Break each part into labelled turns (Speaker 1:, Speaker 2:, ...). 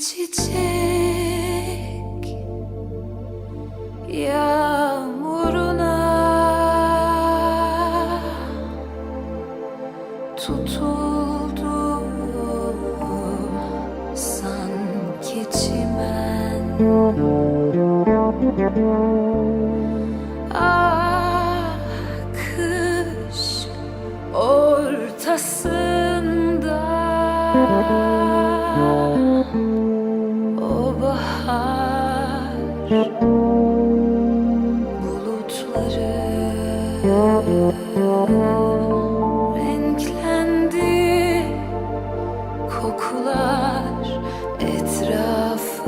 Speaker 1: çiçek yağmuruna tutuldu sanki çimen. Ah kış ortasında o bahar bulutları renklendi kokular etrafımda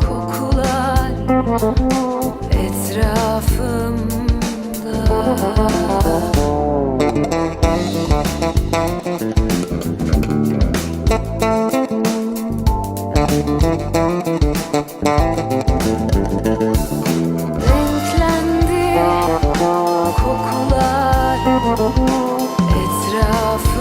Speaker 1: kokular etrafımda. Renklendi kokular etrafımda.